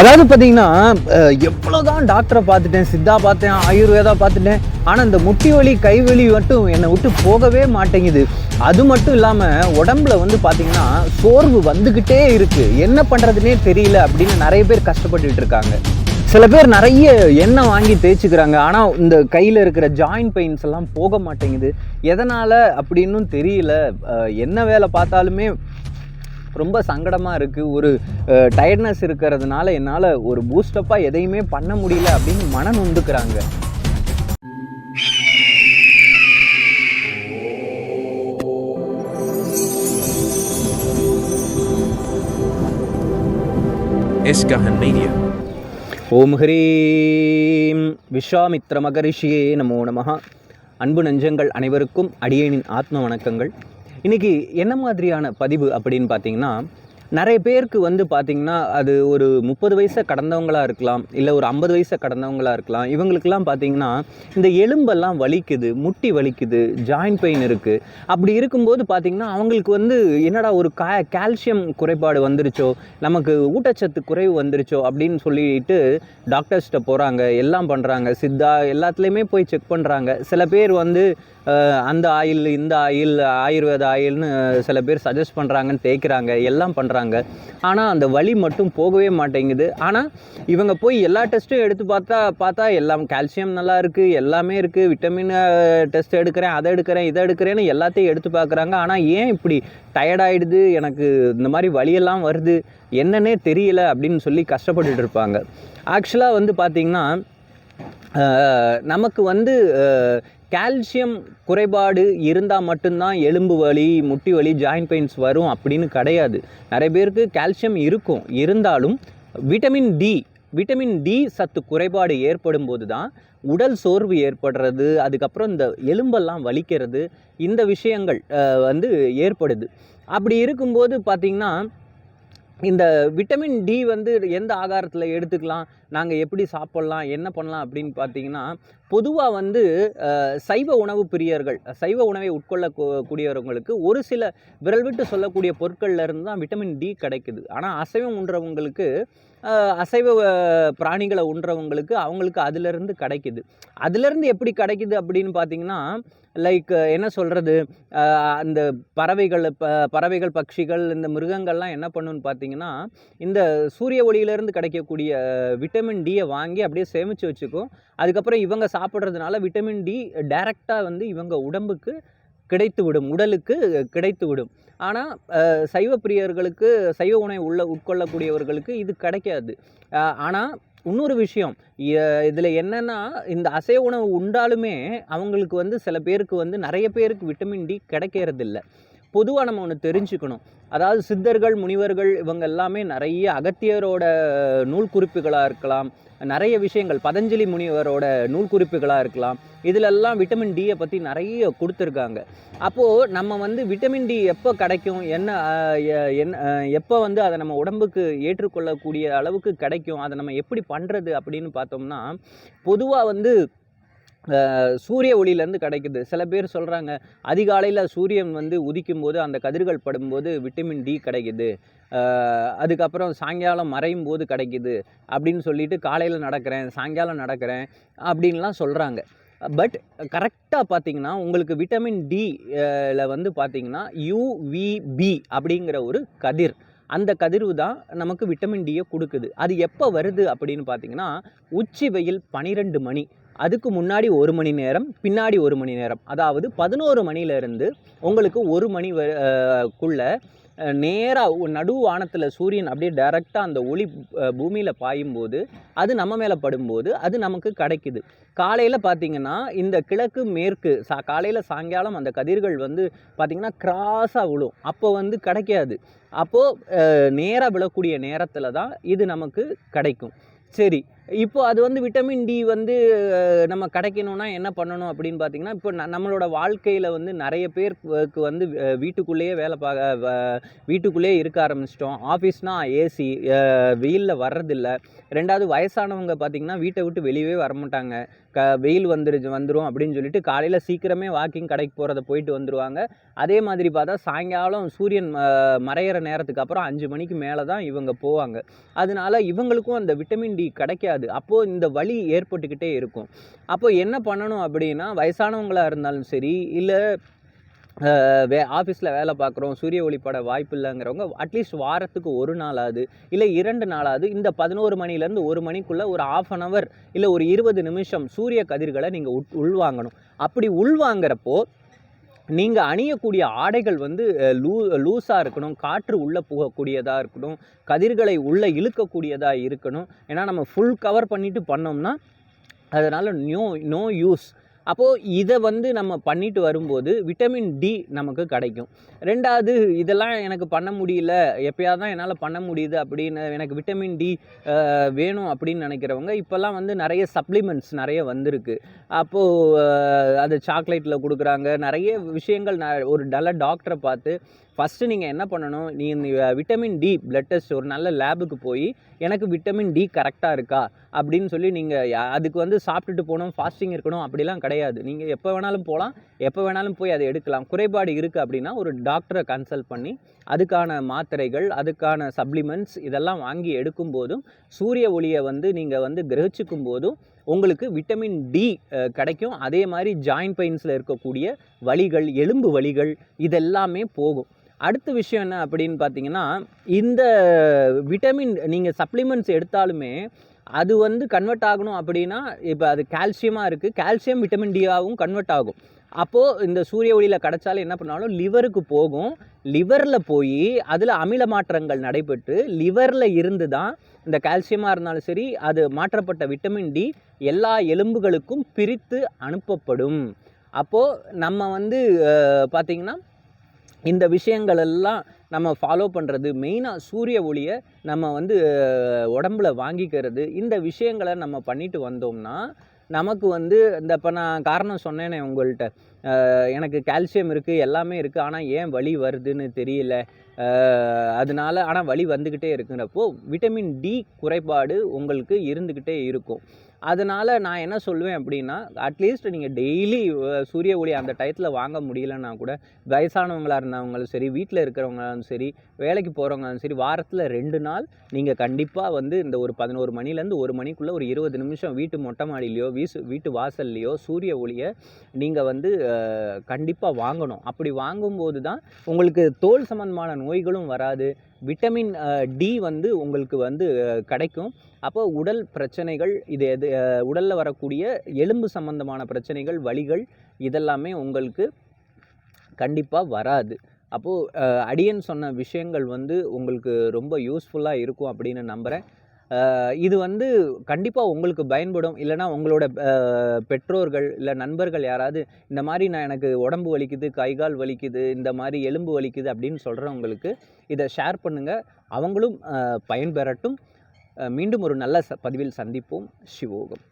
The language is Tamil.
அதாவது பார்த்தீங்கன்னா எவ்வளோதான் டாக்டரை பார்த்துட்டேன் சித்தா பார்த்தேன் ஆயுர்வேதா பார்த்துட்டேன் ஆனால் இந்த முட்டி வலி கை வலி மட்டும் என்னை விட்டு போகவே மாட்டேங்குது. அது மட்டும் இல்லாமல் உடம்புல வந்து பார்த்தீங்கன்னா சோர்வு வந்துக்கிட்டே இருக்குது என்ன பண்ணுறதுனே தெரியல அப்படின்னு நிறைய பேர் கஷ்டப்பட்டுட்டு இருக்காங்க. சில பேர் நிறைய எண்ணெய் வாங்கி தேய்ச்சிக்கிறாங்க. ஆனால் இந்த கையில் இருக்கிற ஜாயிண்ட் பெயின்ஸ் எல்லாம் போக மாட்டேங்குது. எதனால் அப்படின்னும் தெரியல. என்ன வேலை பார்த்தாலுமே ரொம்ப சங்கடமாக இருக்குது ஒரு டயர்ட்னஸ் இருக்கிறதுனால என்னால் ஒரு பூஸ்டப்பாக எதையுமே பண்ண முடியல அப்படின்னு மன நொந்துக்கிறாங்க. Iskahan Media. ஓம் ஹ்ரீம். விஸ்வாமித்ர மகரிஷியே நமோ நமஹ. அன்பு நெஞ்சங்கள் அனைவருக்கும் அடியேனின் ஆத்ம வணக்கங்கள். இன்னைக்கு என்ன மாதிரியான பதிவு அப்படின்னு பார்த்தீங்கன்னா நிறைய பேருக்கு வந்து பார்த்திங்கன்னா அது ஒரு முப்பது வயசை கடந்தவங்களா இருக்கலாம் இல்லை ஒரு ஐம்பது வயசை கடந்தவங்களா இருக்கலாம். இவங்களுக்கெல்லாம் பார்த்தீங்கன்னா இந்த எலும்பெல்லாம் வலிக்குது முட்டி வலிக்குது ஜாயிண்ட் பெயின் இருக்குது அப்படி இருக்கும்போது பார்த்தீங்கன்னா அவங்களுக்கு வந்து என்னடா ஒரு கா கால்சியம் குறைபாடு வந்துருச்சோ நமக்கு ஊட்டச்சத்து குறைவு வந்துருச்சோ அப்படின்னு சொல்லிட்டு டாக்டர்ஸ்கிட்ட போகிறாங்க எல்லாம் பண்ணுறாங்க சித்தா எல்லாத்துலேயுமே போய் செக் பண்ணுறாங்க சில பேர் வந்து அந்த ஆயில் இந்த ஆயில் ஆயுர்வேத ஆயில்னு சில பேர் சஜஸ்ட் பண்ணுறாங்கன்னு தேய்க்கிறாங்க. எல்லாம் பண்ணுறாங்க ஆனால் அந்த வலி மட்டும் போகவே மாட்டேங்குது. ஆனால் இவங்க போய் எல்லா டெஸ்ட்டும் எடுத்து பார்த்தா பார்த்தா எல்லாம் கால்சியம் நல்லா இருக்குது எல்லாமே இருக்குது விட்டமின் டெஸ்ட் எடுக்கிறேன் அதை எடுக்கிறேன் இதை எடுக்கிறேன்னு எல்லாத்தையும் எடுத்து பார்க்குறாங்க. ஆனால் ஏன் இப்படி டயர்டாயிடுது எனக்கு இந்த மாதிரி வழியெல்லாம் வருது. என்னன்னே தெரியல அப்படின்னு சொல்லி கஷ்டப்பட்டுட்டு இருப்பாங்க. ஆக்சுவலாக வந்து பார்த்திங்கன்னா நமக்கு வந்து கால்சியம் குறைபாடு இருந்தால் மட்டும்தான் எலும்பு வலி முட்டி வலி ஜாயிண்ட் பெயின்ஸ் வரும் அப்படின்னு கிடையாது. நிறைய பேருக்கு கால்சியம் இருக்கும். இருந்தாலும் விட்டமின் டி விட்டமின் டி சத்து குறைபாடு ஏற்படும் போது தான் உடல் சோர்வு ஏற்படுறது அதுக்கப்புறம் இந்த எலும்பெல்லாம் வலிக்கிறது இந்த விஷயங்கள் வந்து ஏற்படுது. அப்படி இருக்கும்போது பார்த்திங்கன்னா இந்த விட்டமின் டி வந்து எந்த ஆகாரத்தில் எடுத்துக்கலாம் நாங்கள் எப்படி சாப்பிட்லாம் என்ன பண்ணலாம் அப்படின்னு பார்த்தீங்கன்னா பொதுவாக வந்து சைவ உணவு பிரியர்கள் சைவ உணவை உட்கொள்ள கூடியவர்களுக்கு ஒரு சில விரல் விட்டு சொல்லக்கூடிய பொருட்கள்லேருந்து தான் விட்டமின் டி கிடைக்குது. ஆனால் அசைவம் உண்றவங்களுக்கு அசைவ பிராணிகளை உண்றவங்களுக்கு அவங்களுக்கு அதிலிருந்து கிடைக்குது. அதிலிருந்து எப்படி கிடைக்குது அப்படின்னு பார்த்தீங்கன்னா லைக் என்ன சொல்கிறது அந்த பறவைகள் ப பறவைகள் பட்சிகள் இந்த மிருகங்கள்லாம் என்ன பண்ணுன்னு பார்த்தீங்கன்னா இந்த சூரிய ஒளியிலேருந்து கிடைக்கக்கூடிய விட்டமின் டியை வாங்கி அப்படியே சேமித்து வச்சுக்கும். அதுக்கப்புறம் இவங்க சாப்பிட்றதுனால விட்டமின் டி டைரெக்டாக வந்து இவங்க உடம்புக்கு கிடைத்து விடும் உடலுக்கு கிடைத்து விடும் ஆனால் சைவ பிரியர்களுக்கு சைவ உணவை உள்ள உட்கொள்ளக்கூடியவர்களுக்கு இது கிடைக்காது. ஆனால் இன்னொரு விஷயம் இதில் என்னென்னா இந்த அசைவ உணவு உண்டாலுமே அவங்களுக்கு வந்து சில பேருக்கு வந்து நிறைய பேருக்கு விட்டமின் டி கிடைக்கிறதில்ல. பொதுவாக நம்ம ஒன்று தெரிஞ்சுக்கணும். அதாவது சித்தர்கள் முனிவர்கள் இவங்க எல்லாமே நிறைய அகத்தியரோட நூல் குறிப்புகளாக இருக்கலாம். நிறைய விஷயங்கள் பதஞ்சலி முனிவரோட நூல் குறிப்புகளாக இருக்கலாம். இதிலெல்லாம் விட்டமின் டியை பற்றி நிறைய கொடுத்துருக்காங்க. அப்போது நம்ம வந்து விட்டமின் டி எப்போ கிடைக்கும்? என்ன என்ன எப்போ வந்து அதை நம்ம உடம்புக்கு ஏற்றுக்கொள்ளக்கூடிய அளவுக்கு கிடைக்கும்? அதை நம்ம எப்படி பண்ணுறது அப்படின்னு பார்த்தோம்னா பொதுவாக வந்து சூரிய ஒளியிலேருந்து கிடைக்குது. சில பேர் சொல்கிறாங்க அதிகாலையில் சூரியன் வந்து உதிக்கும் போது அந்த கதிர்கள் படும்போது விட்டமின் டி கிடைக்குது. அதுக்கப்புறம் சாயங்காலம் மறையும் போது கிடைக்குது. அப்படின்னு சொல்லிட்டு காலையில் நடக்கிறேன் சாயங்காலம் நடக்கிறேன் அப்படின்லாம் சொல்கிறாங்க பட் கரெக்டாக பார்த்தீங்கன்னா உங்களுக்கு விட்டமின் டி வந்து பார்த்தீங்கன்னா யூவிபி அப்படிங்கிற ஒரு கதிர். அந்த கதிர்வு தான் நமக்கு விட்டமின் டியை கொடுக்குது. அது எப்போ வருது அப்படின்னு பார்த்தீங்கன்னா உச்சி வெயில் பன்னிரெண்டு மணி. அதுக்கு முன்னாடி ஒரு மணி நேரம் பின்னாடி ஒரு மணி நேரம். அதாவது பதினோரு மணிலேருந்து உங்களுக்கு ஒரு மணி வ குள்ள நேராக நடு வானத்தில் சூரியன் அப்படியே டைரெக்டாக அந்த ஒளி பூமியில் பாயும்போது அது நம்ம மேலே படும்போது அது நமக்கு கிடைக்குது. காலையில் பார்த்தீங்கன்னா இந்த கிழக்கு மேற்கு சா காலையில் சாயங்காலம் அந்த கதிர்கள் வந்து பார்த்திங்கன்னா கிராஸாக விழும். அப்போ வந்து கிடைக்காது. அப்போது நேராக விழக்கூடிய நேரத்தில் தான் இது நமக்கு கிடைக்கும். சரி இப்போது அது வந்து விட்டமின் டி வந்து நம்ம கிடைக்கணும்னா என்ன பண்ணணும் அப்படின்னு பார்த்தீங்கன்னா இப்போ ந- நம்மளோட வாழ்க்கையில் வந்து நிறைய பேருக்கு வந்து வீட்டுக்குள்ளேயே வேலை பார்க்க வீட்டுக்குள்ளேயே இருக்க ஆரம்பிச்சிட்டோம். ஆஃபீஸ்னால் ஏசி வெயிலில் வர்றதில்ல. ரெண்டாவது வயசானவங்க பார்த்தீங்கன்னா வீட்டை விட்டு வெளியவே வரமாட்டாங்க க வெயில் வந்துருச்சு வந்துடும் அப்படின்னு சொல்லிட்டு காலையில் சீக்கிரமே வாக்கிங் கடைக்கு போகிறத போயிட்டு வந்துடுவாங்க அதே மாதிரி பார்த்தா சாயங்காலம் சூரியன் மறையிற நேரத்துக்கு அப்புறம் அஞ்சு மணிக்கு மேலே தான் இவங்க போவாங்க. அதனால இவங்களுக்கும் அந்த விட்டமின் டி கிடைக்காது. அப்போது இந்த வலி ஏற்பட்டுக்கிட்டே இருக்கும். அப்போ என்ன பண்ணணும் அப்படின்னா வயசானவங்களாக இருந்தாலும் சரி இல்லை வே ஆஃபீஸில் வேலை பார்க்குறோம் சூரிய ஒளிப்பட வாய்ப்பு இல்லைங்கிறவங்க அட்லீஸ்ட் வாரத்துக்கு ஒரு நாளாவது இல்லை இரண்டு நாளாவது இந்த பதினோரு மணிலேருந்து ஒரு மணிக்குள்ளே ஒரு ஆஃப் அன் ஹவர் இல்லை ஒரு இருபது நிமிஷம் சூரிய கதிர்களை நீங்கள் உட் உள்வாங்கணும். அப்படி உள்வாங்கிறப்போ நீங்கள் அணியக்கூடிய ஆடைகள் வந்து லூ லூஸாக இருக்கணும் காற்று உள்ளே போகக்கூடியதாக இருக்கணும் கதிர்களை உள்ளே இழுக்கக்கூடியதாக இருக்கணும். ஏன்னா நம்ம ஃபுல் கவர் பண்ணிவிட்டு பண்ணோம்னா அதனால் நோ நோ யூஸ் அப்போது இதை வந்து நம்ம பண்ணிட்டு வரும்போது விட்டமின் டி நமக்கு கிடைக்கும். ரெண்டாவது இதெல்லாம் எனக்கு பண்ண முடியல எப்பயாவது தான் என்னால் பண்ண முடியுது அப்படின்னு எனக்கு விட்டமின் டி வேணும் அப்படின்னு நினைக்கிறவங்க இப்போல்லாம் வந்து நிறைய சப்ளிமெண்ட்ஸ் நிறைய வந்திருக்கு. அப்போது அது சாக்லேட்டில் கொடுக்குறாங்க. நிறைய விஷயங்கள் ந- ஒரு நல்ல டாக்டரை பார்த்து ஃபஸ்ட்டு நீங்கள் என்ன பண்ணணும்? நீ இந்த விட்டமின் டி பிளட் டெஸ்ட் ஒரு நல்ல லேபுக்கு போய் எனக்கு விட்டமின் டி கரெக்டாக இருக்கா? அப்படின்னு சொல்லி நீங்கள் அதுக்கு வந்து சாப்பிட்டுட்டு போகணும் ஃபாஸ்டிங் இருக்கணும் அப்படிலாம் கிடையாது. நீங்கள் எப்போ வேணாலும் போகலாம் எப்போ வேணாலும் போய் அதை எடுக்கலாம். குறைபாடு இருக்குது அப்படின்னா ஒரு டாக்டரை கன்சல்ட் பண்ணி அதுக்கான மாத்திரைகள் அதுக்கான சப்ளிமெண்ட்ஸ் இதெல்லாம் வாங்கி எடுக்கும்போதும் சூரிய ஒளியை வந்து நீங்கள் வந்து கிரகிச்சிக்கும் போதும் உங்களுக்கு விட்டமின் டி கிடைக்கும். அதே மாதிரி ஜாயிண்ட் பெயின்ஸில் இருக்கக்கூடிய வலிகள் எலும்பு வலிகள் இதெல்லாமே போகும். அடுத்த விஷயம் என்ன அப்படின்னு பார்த்தீங்கன்னா இந்த விட்டமின் நீங்கள் சப்ளிமெண்ட்ஸ் எடுத்தாலுமே அது வந்து கன்வெர்ட் ஆகணும் அப்படின்னா இப்போ அது கால்சியமாக இருக்குது கால்சியம் விட்டமின் டியாகவும் கன்வெர்ட் ஆகும். அப்போது இந்த சூரிய ஒளியில் கிடைச்சாலும் என்ன பண்ணாலும் லிவருக்கு போகும். லிவரில் போய் அதில் அமில மாற்றங்கள் நடைபெற்று லிவரில் இருந்து தான் இந்த கால்சியமாக இருந்தாலும் சரி அது மாற்றப்பட்ட விட்டமின் டி எல்லா எலும்புகளுக்கும் பிரித்து அனுப்பப்படும். அப்போது நம்ம வந்து பார்த்திங்கன்னா இந்த விஷயங்களெல்லாம் நம்ம ஃபாலோ பண்ணுறது மெயினாக சூரிய ஒளியை நம்ம வந்து உடம்புல வாங்கிக்கிறது இந்த விஷயங்களை நம்ம பண்ணிட்டு வந்தோம்னா நமக்கு வந்து இந்த இப்போ நான் காரணம் சொன்னேனே உங்கள்கிட்ட எனக்கு கால்சியம் இருக்குது எல்லாமே இருக்குது ஆனால் ஏன் வலி வருதுன்னு தெரியல. அதனால ஆனால் வலி வந்துக்கிட்டே இருக்கிறப்போ விட்டமின் டி குறைபாடு உங்களுக்கு இருந்துக்கிட்டே இருக்கும். அதனால் நான் என்ன சொல்லுவேன் அப்படின்னா அட்லீஸ்ட் நீங்கள் டெய்லி சூரிய ஒளி அந்த டயத்தில் வாங்க முடியலன்னா கூட வயசானவங்களாக இருந்தவங்களும் சரி வீட்டில் இருக்கிறவங்களும் சரி வேலைக்கு போகிறவங்களும் சரி வாரத்தில் ரெண்டு நாள் நீங்கள் கண்டிப்பாக வந்து இந்த ஒரு பதினோரு மணிலேருந்து ஒரு மணிக்குள்ளே ஒரு இருபது நிமிஷம் வீட்டு மொட்டை மாடியிலையோ வீசு வீட்டு வாசல்லையோ சூரிய ஒளியை நீங்கள் வந்து கண்டிப்பாக வாங்கணும். அப்படி வாங்கும்போது தான் உங்களுக்கு தோல் சம்மந்தமான நோய்களும் வராது. விட்டமின் டி வந்து உங்களுக்கு வந்து கிடைக்கும். அப்போ உடல் பிரச்சனைகள் இது எது உடலில் வரக்கூடிய எலும்பு சம்பந்தமான பிரச்சனைகள் வலிகள் இதெல்லாமே உங்களுக்கு கண்டிப்பாக வராது. அப்போது அடியன் சொன்ன விஷயங்கள் வந்து உங்களுக்கு ரொம்ப யூஸ்ஃபுல்லாக இருக்கும் அப்படின்னு நம்புகிறேன் இது வந்து கண்டிப்பாக உங்களுக்கு பயன்படும். இல்லைனா உங்களோட பெற்றோர்கள் இல்லை நண்பர்கள் யாராவது இந்த மாதிரி நான் எனக்கு உடம்பு வலிக்குது கை கால் வலிக்குது இந்த மாதிரி எலும்பு வலிக்குது அப்படின்னு சொல்கிறவங்களுக்கு இதை ஷேர் பண்ணுங்கள் அவங்களும் பயன்பெறட்டும். மீண்டும் ஒரு நல்ல ச பதிவில் சந்திப்போம். சிவோகம்